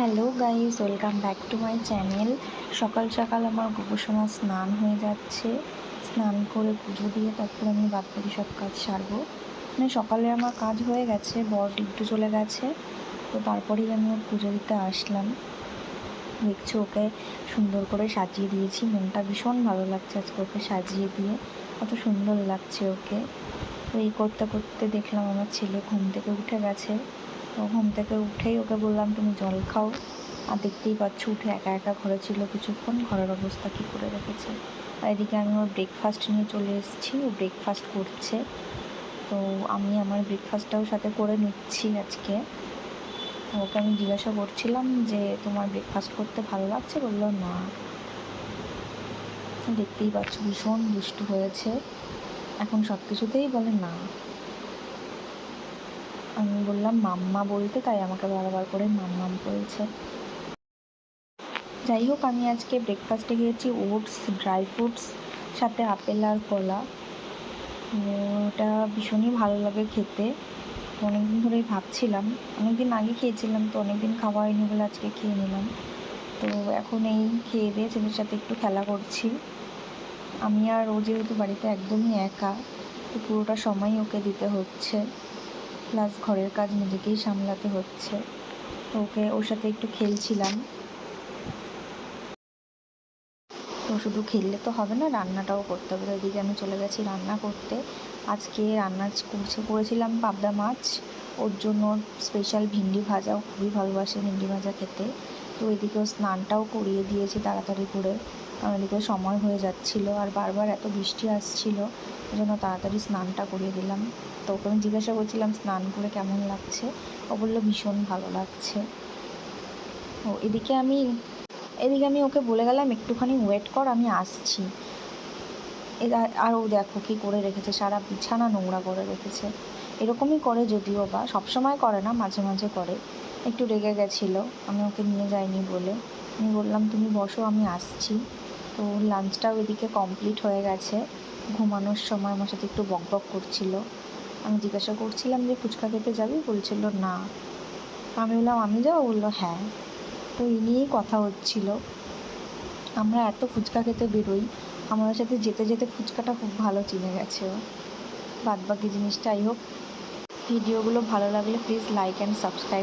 Hello guys, welcome back to my channel. সকাল সকাল আমার গোপসোনা স্নান হয়ে যাচ্ছে। স্নান করে পুজো দিয়ে তারপর আমি বাদবাকি সব কাজ সারবো। মানে সকালে আমার কাজ হয়ে গেছে, বর ডিউটি চলে গেছে, তো তারপরেই আমি ওর পুজো দিতে আসলাম। দেখছি ওকে সুন্দর করে সাজিয়ে দিয়েছি, মনটা ভীষণ ভালো লাগছে আজকে ওকে সাজিয়ে দিয়ে। কত সুন্দর লাগছে ওকে। তো এই করতে করতে দেখলাম আমার ছেলে ঘুম থেকে উঠে গেছে। তো ঘুম থেকে উঠেই ওকে বললাম, তুমি জল খাও। আর দেখতেই পাচ্ছ উঠে একা একা ঘরে ছিল কিছুক্ষণ, ঘরের অবস্থা কী করে রেখেছে। আর এদিকে আমি ওর ব্রেকফাস্ট নিয়ে চলে এসেছি, ও ব্রেকফাস্ট করছে। তো আমি আমার ব্রেকফাস্টটাও সাথে করে নিচ্ছি আজকে। ওকে আমি জিজ্ঞাসা করছিলাম যে, তোমার ব্রেকফাস্ট করতে ভালো লাগছে? বলল, না। দেখতেই পাচ্ছ ভীষণ দুষ্টু হয়েছে। এখন সব কিছুতেই বলে, না। আমি বললাম, মাম্মা বলতে? তাই আমাকে বারবার করে মাম্মাম বলছে। যাই হোক, আমি আজকে ব্রেকফাস্টে খেয়েছি ওটস ড্রাই ফ্রুটস সাথে আপেল আর কলা। ওটা ভীষণই ভালো লাগে খেতে। অনেকদিন ধরেই ভাবছিলাম, অনেকদিন আগে খেয়েছিলাম তো অনেকদিন খাওয়া হয়নি বলে আজকে খেয়ে নিলাম। তো এখন এই খেয়ে দিয়ে ছেলের সাথে একটু খেলা করছি। আমি আর ও যেহেতু বাড়িতে একদমই একা, তো পুরোটা সময়ই ওকে দিতে হচ্ছে। প্লাস ঘরের কাজ নিজেকেই সামলাতে হচ্ছে। ওকে, ওর সাথে একটু খেলছিলাম। তো শুধু খেললে তো হবে না, রান্নাটাও করতে হবে। ওইদিকে আমি চলে গেছি রান্না করতে। আজকে রান্না করছে করেছিলাম পাবদা মাছ। ওর জন্য স্পেশাল ভিন্ডি ভাজা খুবই ভালোবাসে ভিন্ডি ভাজা খেতে। তো এদিকেও স্নানটাও করিয়ে দিয়েছি তাড়াতাড়ি করে। কারণ এদিকে সময় হয়ে যাচ্ছিল আর বারবার এত বৃষ্টি আসছিল ওই জন্য তাড়াতাড়ি স্নানটা করিয়ে দিলাম। তো ওকে আমি জিজ্ঞাসা করছিলাম, স্নান করে কেমন লাগছে? ও বলল, ভীষণ ভালো লাগছে। ও এদিকে আমি এদিকে আমি ওকে বলে গেলাম, একটুখানি ওয়েট কর, আমি আসছি। আর ও দেখো কী করে রেখেছে, সারা বিছানা নোংরা করে রেখেছে। এরকমই করে যদিও বা, সবসময় করে না, মাঝে মাঝে করে। একটু রেগে গেছিল। আমি ওকে নিয়ে যাইনি বলে। আমি বললাম, তুমি বসো, আমি আসছি। তো লাঞ্চটাও এদিকে কমপ্লিট হয়ে গেছে। ঘুমানোর সময় আমার সাথে একটু বক বক করছিল। আমি জিজ্ঞাসা করছিলাম যে, ফুচকা খেতে যাবি? বলছিল, না। আমি বললাম, আমি যাব? বলল হ্যাঁ। তো এই নিয়েই কথা হচ্ছিল। আমরা এত ফুচকা খেতে বেরোই। আমাদের সাথে যেতে যেতে ফুচকাটা খুব ভালো চিনে গেছে ও। বাদ বাকি জিনিসটা আই হোপ ভিডিওগুলো ভালো লাগলে প্লিজ লাইক অ্যান্ড সাবস্ক্রাইব